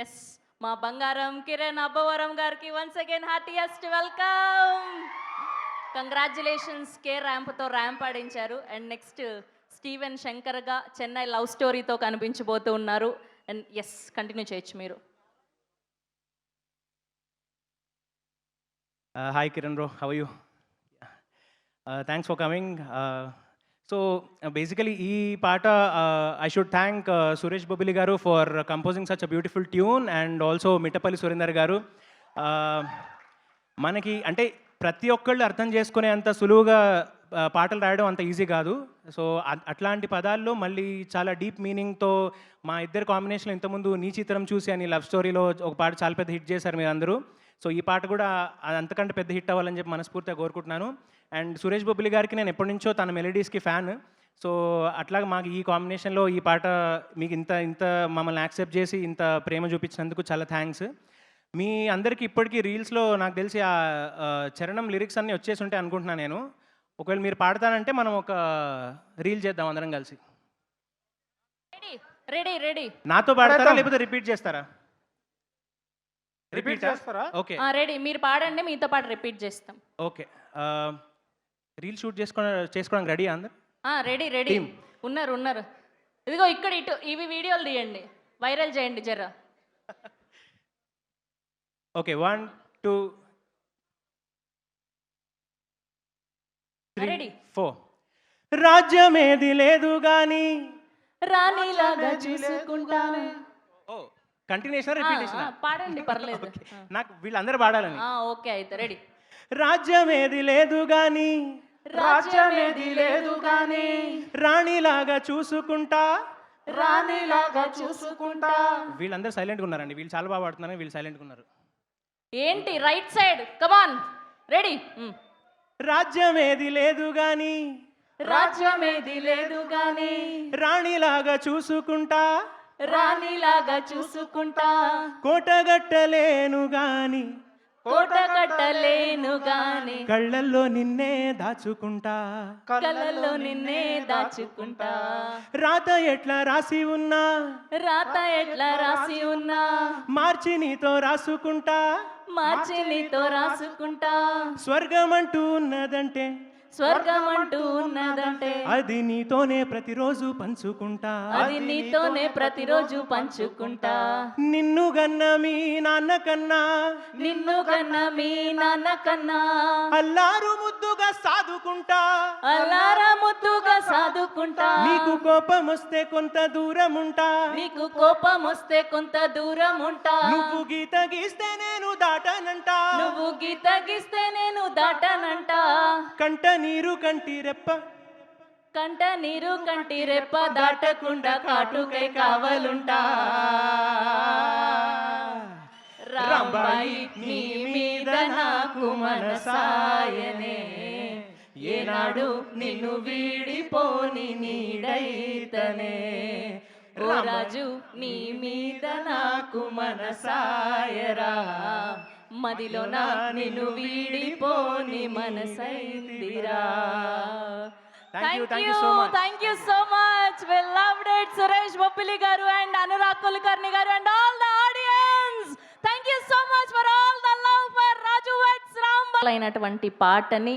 Yes మా బంగారం కిరణ్ అబ్బవరం గారికి once again happiest welcome congratulations K ర్యాంప్తో ramp ఆడించారు. అండ్ నెక్స్ట్ స్టీవెన్ శంకర్గా చెన్నై లవ్ స్టోరీతో కనిపించబోతూ ఉన్నారు. అండ్ ఎస్ కంటిన్యూ చేయొచ్చు మీరు. Hi Kiran Kiran bro. You thanks for coming so basically uh, ఈ పాట I should thank Suresh Bobbili garu for composing such a beautiful tune and also Mittapalli Surender garu. Uh, మనకి అంటే ప్రతి ఒక్కళ్ళు అర్థం చేసుకునే అంత సులువుగా uh, పాటలు రాయడం అంత ఈజీ కాదు. సో అట్లాంటి పదాల్లో మళ్ళీ చాలా డీప్ మీనింగ్తో మా ఇద్దరు కాంబినేషన్లో ఇంతకుముందు నీ చిత్రం చూసి అని లవ్ స్టోరీలో ఒక పాట చాలా పెద్ద హిట్ చేశారు మీరు అందరూ సో ఈ పాట కూడా అది అంతకంటే పెద్ద హిట్ అవ్వాలని చెప్పి మనస్ఫూర్తిగా కోరుకుంటున్నాను. అండ్ సురేష్ బొబ్బిలి గారికి నేను ఎప్పటి నుంచో తన మెలడీస్కి ఫ్యాన్. సో అట్లాగే మాకు ఈ కాంబినేషన్లో ఈ పాట మీకు ఇంత ఇంత మమ్మల్ని యాక్సెప్ట్ చేసి ఇంత ప్రేమ చూపించినందుకు చాలా థ్యాంక్స్. మీ అందరికీ ఇప్పటికీ రీల్స్లో నాకు తెలిసి ఆ చరణం లిరిక్స్ అన్నీ వచ్చేసి ఉంటాయి అనుకుంటున్నాను నేను. ఒకవేళ మీరు పాడతానంటే మనం ఒక రీల్ చేద్దాం అందరం కలిసి. Ready ready ready. నాతో పాడతారా. లేకపోతే రిపీట్ చేస్తారా? రిపీట్ చేస్తారా? ఓకే. రెడీ. మీరు పాడండి మీతో పాటు రిపీట్ చేస్తాం. ఓకే. రీల్ షూట్ చేసుకో చేసుకోవడానికి రెడీ అందరు? Ready ready. ఉన్నారు ఉన్నారు. ఇదిగో ఇక్కడ ఇటు ఇవి వీడియోలు తీయండి. వైరల్ చేయండి జర. Okay one two ready. Four. రాజ్యమేది లేదు గాని రాణిలాగా చూసుకుంటాను ఓ కంటిన్యూషన్ రిపీటేషన్ ఆ, పాడండి పర్లేదు. నాకు వీళ్ళందరూ పాడాలని. ఆ, ఓకే అయితే రెడీ. రాజ్యమేది లేదు గాని రాజ్యమేది లేదు గాని రాణిలాగా చూసుకుంటా రాణిలాగా చూసుకుంటా. వీళ్ళందరూ సైలెంట్గా ఉన్నారండి. వీళ్ళు చాలా బాగా పాడుతున్నారు వీళ్ళు సైలెంట్గా ఉన్నారు. ఏంటి right side? Come on ready రాజ్యమేది లేదు గాని రాజ్యమేది లేదు గాని రాణిలాగా చూసుకుంటా రాణిలాగా చూసుకుంటా. కోటగట్టలేను గాని కోట కట్టలేను గాని కళ్ళల్లో నిన్నే దాచుకుంటా. కళ్ళల్లో నిన్నే దాచుకుంటా. రాత ఎట్లా రాసి ఉన్నా? రాత ఎట్లా రాసి ఉన్నా? మార్చి నీతో రాసుకుంటా. మార్చి నీతో రాసుకుంటా. స్వర్గమంటూ ఉన్నదంటే? స్వర్గం అంటూ అది నీతోనే ప్రతిరోజు పంచుకుంటా. అది నీతోనే ప్రతిరోజు పంచుకుంటా. నిన్ను గన్న మీ నాన్న కన్నా. నిన్ను కన్నా మీ నాన్న కన్నా. అల్లారు ముద్దుగా సాదుకుంటా. అల్లారా ముద్దుగా సాదుకుంటా. నీకు కోపం వస్తే కొంత దూరం ఉంటా నీకు కోపం వస్తే కొంత దూరం ఉంటా నువ్వు గీత గీస్తే నేను దాటనంటా. నువ్వు గీత గీస్తే నేను దాటనంట. కంట నీరు కంటి రెప్ప. కంట నీరు కంటి రెప్ప దాటకుండా కాటుకై కావలుంటా. రాంబాయి నీ మీద నాకు మనసాయనే. ఏనాడు నిన్ను వీడిపోని నీడైతనే. ఓ రాజు నీ మీద నాకు మనసాయరా. మదిలో నా నిన్ను వీడిపోని మనసైందిరా. You, thank thank you you so much. Thank you so much we loved it Suresh Boppili garu and Anurag Kulkarni garu and all the audience thank you so much for all the love for Raju weds Ramba అయినటువంటి పాటని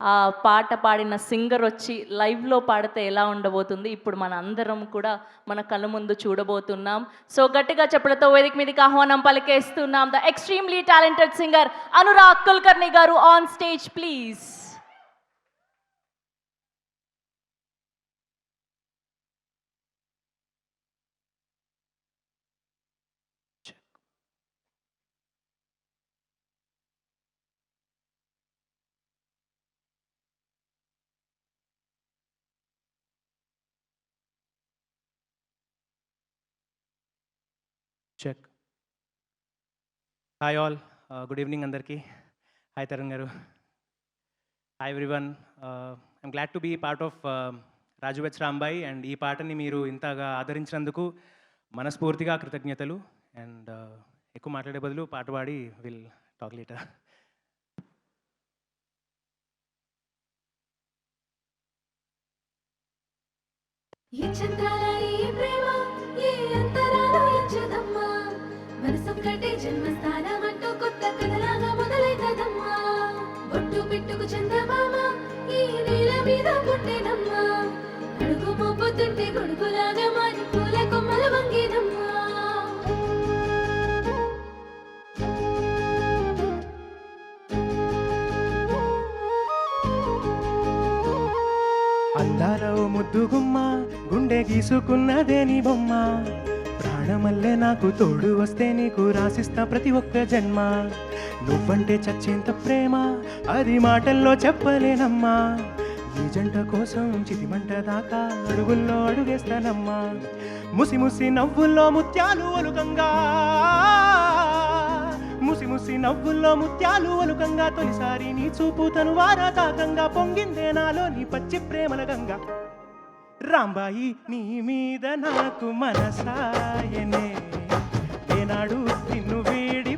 ఆ పాట పాడిన singer వచ్చి లైవ్లో పాడితే ఎలా ఉండబోతుంది? ఇప్పుడు మన అందరం కూడా మన కళ్ళ ముందు చూడబోతున్నాం. సో గట్టిగా చెప్పలతో వేదిక మీదకి ఆహ్వానం పలికేస్తున్నాం. The extremely talented singer Anurag Kulkarni garu on stage please check. Hi all good evening అందరికీ. Hi Tarun garu. Hi everyone I'm glad to be part of Raju weds Rambai and ఈ పాటని మీరు ఇంతగా ఆదరించినందుకు మనస్ఫూర్తిగా కృతజ్ఞతలు అండ్ uh, ఎక్కువ మాట్లాడే బదులు పాట పాడి విల్ టాక్ లీటర్ ఈ చంద్రాల ఈ మోపుతుంటే కొడుకులాగా మారి పూల కొమ్మల వంగేనమ్మా ముద్దు గుమ్మ గుండె గీసుకున్నదే నీ బొమ్మ. ప్రాణమల్లే నాకు తోడు వస్తే నీకు రాసిస్తా ప్రతి ఒక్క జన్మ. నువ్వంటే చచ్చేంత ప్రేమ అది మాటల్లో చెప్పలేనమ్మా. ఈ జంట కోసం చితిమంట దాకా అడుగుల్లో అడుగేస్తానమ్మా. ముసి ముసి నవ్వుల్లో ముత్యాలు ఒలుకంగా. ముసి ముసి నవ్వుల్లో ముత్యాలు ఒలుకంగా. తొలిసారి నీ చూపు తను వారాతాకంగా పొంగిందే నాలో నీ పచ్చి ప్రేమల గంగా. రాంబాయి నీ మీద నాకు మనసాయనే. ఏనాడు నిన్ను వీడిపోని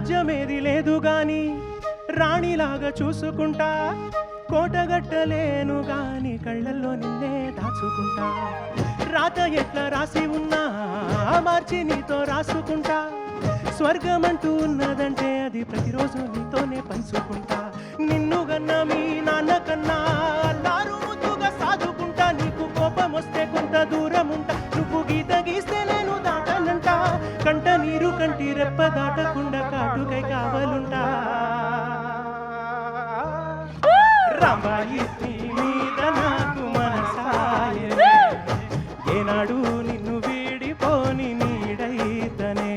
రాజ్యమేది లేదు గాని రాణిలాగా చూసుకుంటా కోటగట్టలేను గాని కళ్ళల్లో నిన్నే దాచుకుంటా. రాత ఎట్లా రాసి ఉన్నా మార్చి నీతో రాసుకుంటా. స్వర్గమంటూ ఉన్నదంటే అది ప్రతిరోజు నీతోనే పంచుకుంటా. నిన్ను గన్నా మీ నాన్న కన్నా అల్లారు ముద్దుగా సాదుకుంటా. నీకు కోపం వస్తే కొంత దూరం ఉంటా నువ్వు గీత గీస్తే నేను దాటనంట. కంట నీరు కంటి రెప్ప దాటకుండా రాంబాయి నీ మీద నాకు మనసాయనే ఏనాడు నిన్ను వీడిపోని నీడైతనే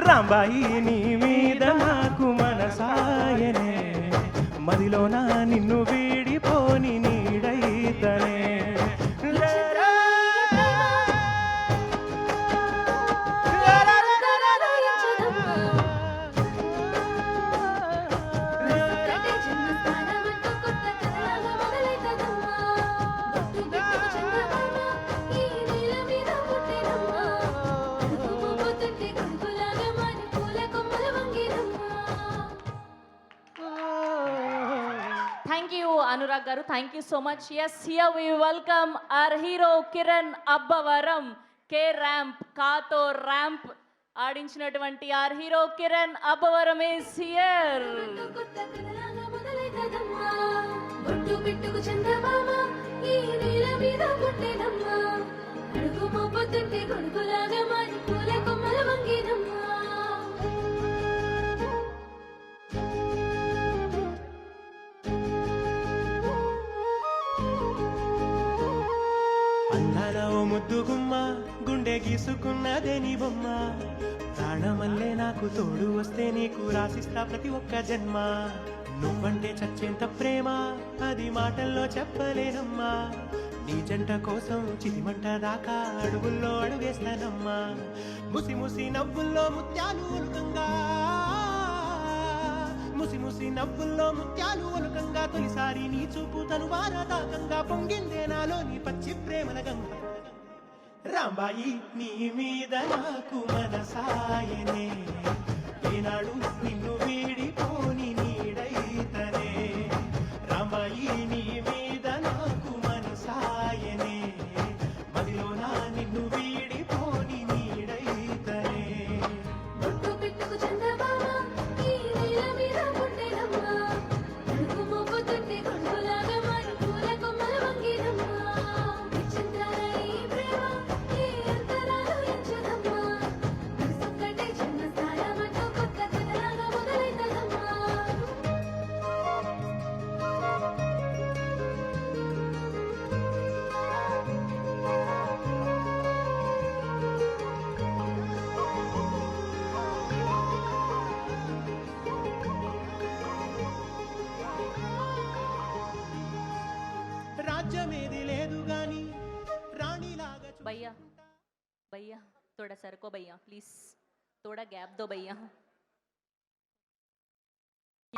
రాంబాయి నీ మీద నాకు మనసాయనే నిన్ను వీడిపోని నీడైతనే. Thank you Anurag garu. Thank you so much. Yes here we welcome our hero Kiran Abbavaram K ramp కాతో ramp ఆడించినటువంటి our hero Kiran Abbavaram is here అడుగు కొత్త కథలాగా మొదలైతదమ్మా గొడుగులాగా మారి పూల కొమ్మల వంగినమ్మా అందాల ఓ ముద్దు గుమ్మ గుండె గీసుకున్నదే నీ బొమ్మ. ప్రాణమల్లే నాకు తోడు వస్తే నీకు రాసిస్తా ప్రతి ఒక్క జన్మ. నువ్వంటే చచ్చేంత ప్రేమ అది మాటల్లో చెప్పలేనమ్మా. నీ జంట కోసం చితిమంట దాకా అడుగుల్లో అడుగేస్తానమ్మా ముసి ముసి నవ్వుల్లో ముత్యాలు ఒలుకంగా ముసి ముసి నవ్వుల్లో ముత్యాలు ఒలుకంగా తొలిసారి నీ చూపు తను వారదాకంగా పొంగిందే నాలో నీ పచ్చి ప్రేమల గంగ రాంబాయి నీ మీద నాకు మనసాయనే. ఈనాడు నిన్ను వీడి थोड़ा सर को भैया प्लीज़ थोड़ा गैप दो भैया।